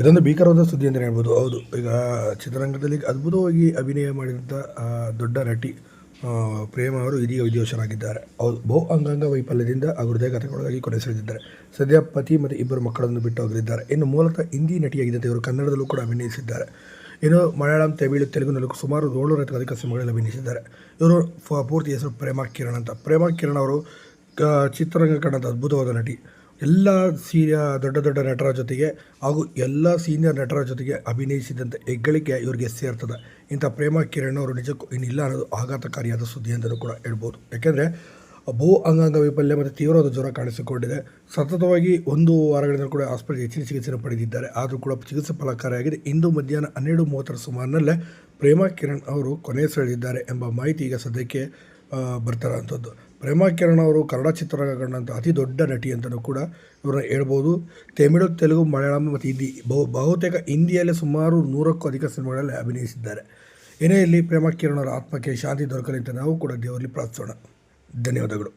ಇದೊಂದು ಭೀಕರವಾದ ಸುದ್ದಿ ಅಂತಲೇ ಹೇಳ್ಬೋದು. ಹೌದು. ಈಗ ಚಿತ್ರರಂಗದಲ್ಲಿ ಅದ್ಭುತವಾಗಿ ಅಭಿನಯ ಮಾಡಿದಂಥ ದೊಡ್ಡ ನಟಿ ಪ್ರೇಮ ಅವರು ಇದೀಗ ವಿಧಿವಶರಾಗಿದ್ದಾರೆ ಹೌದು. ಬಹು ಅಂಗಾಂಗ ವೈಫಲ್ಯದಿಂದ ಹೃದಯಘಾತಕ್ಕೊಳಗಾಗಿ ಕೊನೆ ಸೆಳೆದಿದ್ದಾರೆ. ಸದ್ಯ ಪತಿ ಮತ್ತು ಇಬ್ಬರು ಮಕ್ಕಳನ್ನು ಬಿಟ್ಟು ಹೋಗಲಿದ್ದಾರೆ ಇನ್ನು ಮೂಲತಃ ಹಿಂದಿ ನಟಿಯಾಗಿದ್ದಂತೆ ಇವರು ಕನ್ನಡದಲ್ಲೂ ಕೂಡ ಅಭಿನಯಿಸಿದ್ದಾರೆ. ಇನ್ನು ಮಲಯಾಳಂ, ತಮಿಳು ತೆಲುಗುನಲ್ಲೂ ಸುಮಾರು ಏಳ್ನೂರೈವತ್ತು ಅಧಿಕ ಸಿನಿಮಾಗಳಲ್ಲಿ ಅಭಿನಯಿಸಿದ್ದಾರೆ. ಇವರು ಪೂರ್ತಿ ಹೆಸರು ಪ್ರೇಮ ಕಿರಣ್ ಅಂತ. ಪ್ರೇಮ ಕಿರಣ್ ಅವರು ಚಿತ್ರರಂಗ ಕಂಡಂಥ ಅದ್ಭುತವಾದ ನಟಿ. ಎಲ್ಲ ಸೀನಿಯ ದೊಡ್ಡ ದೊಡ್ಡ ನಟರ ಜೊತೆಗೆ ಹಾಗೂ ಎಲ್ಲ ಸೀನಿಯರ್ ನಟರ ಜೊತೆಗೆ ಅಭಿನಯಿಸಿದಂಥ ಹೆಗ್ಗಳಿಕೆ ಇವರಿಗೆ ಸೇರ್ತದೆ. ಇಂಥ ಪ್ರೇಮ ಕಿರಣ್ ಅವರು ನಿಜಕ್ಕೂ ಇನ್ನಿಲ್ಲ ಅನ್ನೋದು ಆಘಾತಕಾರಿಯಾದ ಸುದ್ದಿ ಅಂತಲೂ ಕೂಡ ಹೇಳ್ಬೋದು. ಯಾಕೆಂದರೆ ಬಹು ಅಂಗಾಂಗ ವೈಫಲ್ಯ ಮತ್ತು ತೀವ್ರವಾದ ಜ್ವರ ಕಾಣಿಸಿಕೊಂಡಿದೆ. ಸತತವಾಗಿ ಒಂದು ವಾರಗಳಿಂದ ಕೂಡ ಆಸ್ಪತ್ರೆಗೆ ಹೆಚ್ಚಿನ ಚಿಕಿತ್ಸೆಯನ್ನು ಪಡೆದಿದ್ದಾರೆ. ಆದರೂ ಕೂಡ ಚಿಕಿತ್ಸೆ ಫಲಕಾರಿಯಾಗಿದೆ. ಇಂದು ಮಧ್ಯಾಹ್ನ ಹನ್ನೆರಡು ಮೂವತ್ತರ ಸುಮಾರಿನಲ್ಲೇ ಪ್ರೇಮ ಕಿರಣ್ ಅವರು ಕೊನೆಯುಸಿರೆಳಿದ್ದಾರೆ ಎಂಬ ಮಾಹಿತಿ ಈಗ ಸದ್ಯಕ್ಕೆ ಬರ್ತಾರಂಥದ್ದು ಪ್ರೇಮಾ ಕಿರಣ್ ಅವರು ಕನ್ನಡ ಚಿತ್ರರಂಗ ಅತಿ ದೊಡ್ಡ ನಟಿ ಅಂತಲೂ ಕೂಡ ಇವ್ರನ್ನ ಹೇಳ್ಬೋದು. ತಮಿಳು, ತೆಲುಗು, ಮಲಯಾಳಂ ಮತ್ತು ಹಿಂದಿ ಬಹು, ಬಹುತೇಕ ಹಿಂದಿಯಲ್ಲೇ ಸುಮಾರು ನೂರಕ್ಕೂ ಅಧಿಕ ಸಿನಿಮಾಗಳಲ್ಲಿ ಅಭಿನಯಿಸಿದ್ದಾರೆ. ಏನೇ ಇಲ್ಲಿ ಪ್ರೇಮಾ ಕಿರಣ್ ಅವರ ಆತ್ಮಕ್ಕೆ ಶಾಂತಿ ದೊರಕಲಿ ಅಂತ ನಾವು ಕೂಡ ದೇವರಲ್ಲಿ ಪ್ರಾರ್ಥಿಸೋಣ. ಧನ್ಯವಾದಗಳು.